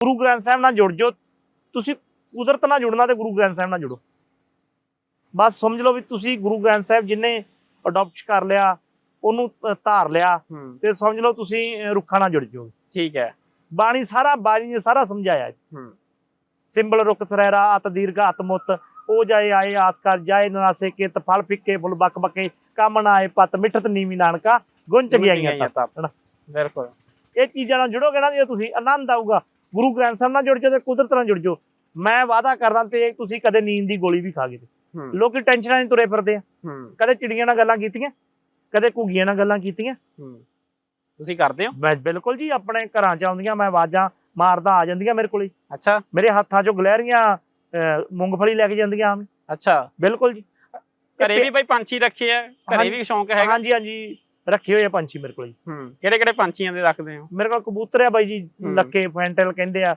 ਗੁਰੂ ਗ੍ਰੰਥ ਸਾਹਿਬ ਨਾਲ ਜੁੜ ਜਾਓ। ਤੁਸੀਂ ਕੁਦਰਤ ਨਾਲ ਜੁੜਨਾ ਤੇ ਗੁਰੂ ਗ੍ਰੰਥ ਸਾਹਿਬ ਨਾਲ ਜੁੜੋ। ਬਸ ਸਮਝ ਲਓ ਵੀ ਤੁਸੀਂ ਗੁਰੂ ਗ੍ਰੰਥ ਸਾਹਿਬ ਜਿਨੇ ਅਡਾਪਟ ਕਰ ਲਿਆ ਉਹਨੂੰ ਧਾਰ ਲਿਆ ਤੇ ਸਮਝ ਲਓ ਤੁਸੀਂ ਰੁੱਖਾਂ ਨਾਲ ਜੁੜ ਜਾਓਗੇ ਠੀਕ ਹੈ। ਬਾਣੀ ਸਾਰਾ ਬਾਣੀ ਨੇ ਸਾਰਾ ਸਮਝਾਇਆ ਸਿੰਬਲ ਰੁਕ ਸਰੈਰਾ ਅਤ ਦੀਰਘ ਅਤ ਮੁੱਤ ਉਹ ਜਾਏ ਆਏ ਆਸ ਕਰ ਜਾਏ ਨਰਾਸੇ ਕੇ ਫਲ ਫਿੱਕੇ ਫੁੱਲ ਬੱਕ ਬੱਕੇ ਕੰਮ ਨਾ ਆਏ ਪਤ ਮਿੱਠਤ ਨੀਵੀ ਨਾਨਕਾ ਗੁੰਚ ਗਈਆਂ ਤਾਂ। ਬਿਲਕੁਲ। ਇਹ ਚੀਜ਼ਾਂ ਨਾਲ ਜੁੜੋਗੇ ਨਾ ਜੇ ਤੁਸੀਂ ਆਨੰਦ ਆਊਗਾ ਗੁਰੂ ਗ੍ਰੰਥ ਸਾਹਿਬ ਨਾਲ ਜੁੜ ਜਾਓ ਤੇ ਕੁਦਰਤ ਨਾਲ ਜੁੜ ਜਾਓ। ਮੈਂ ਵਾਅਦਾ ਕਰਦਾ ਤੇ ਤੁਸੀਂ ਕਦੇ ਨੀਂਦ ਦੀ ਗੋਲੀ ਵੀ ਖਾ ਗਏ ਲੋਕੀ ਟੈਨਸ਼ਨਾਂ ਨਹੀਂ ਤੁਰੇ ਫਿਰਦੇ ਆ। ਕਦੇ ਚਿੜੀਆਂ ਨਾਲ ਗੱਲਾਂ ਕੀਤੀਆਂ ਕਦੇ ਘੁੱਗੀਆਂ ਨਾਲ ਗੱਲਾਂ ਕੀਤੀਆਂ। ਤੁਸੀਂ ਕਰਦੇ ਹੋ? ਮੈਂ ਬਿਲਕੁਲ ਜੀ ਆਪਣੇ ਘਰਾਂ ਚ ਆਉਂਦੀਆਂ ਮੈਂ ਆਵਾਜ਼ਾਂ ਮਾਰਦਾ ਆ ਜਾਂਦੀਆਂ ਮੇਰੇ ਕੋਲੇ। ਅੱਛਾ। ਮੇਰੇ ਹੱਥਾਂ 'ਚੋਂ ਗਲਹਿਰੀਆਂ ਮੂੰਗਫਲੀ ਲੈ ਕੇ ਜਾਂਦੀਆਂ ਆਮ। ਅੱਛਾ। ਬਿਲਕੁਲ ਜੀ। ਘਰੇ ਵੀ ਬਈ ਪੰਛੀ ਰੱਖੇ ਆ ਘਰੇ। ਵੀ ਸ਼ੌਂਕ ਹੈਗਾ? ਹਾਂਜੀ ਹਾਂਜੀ। ਰੱਖੇ ਹੋਏ ਆ ਪੰਛੀ ਮੇਰੇ ਕੋਲ ਜੀ। ਹੂੰ ਕਿਹੜੇ ਕਿਹੜੇ ਪੰਛੀਆਂ ਦੇ ਰੱਖਦੇ ਹੋ? ਮੇਰੇ ਕੋਲ ਕਬੂਤਰ ਆ ਬਾਈ ਜੀ ਹੂੰ। ਲੱਕੇ ਫੈਂਟਲ ਕਹਿੰਦੇ ਆ।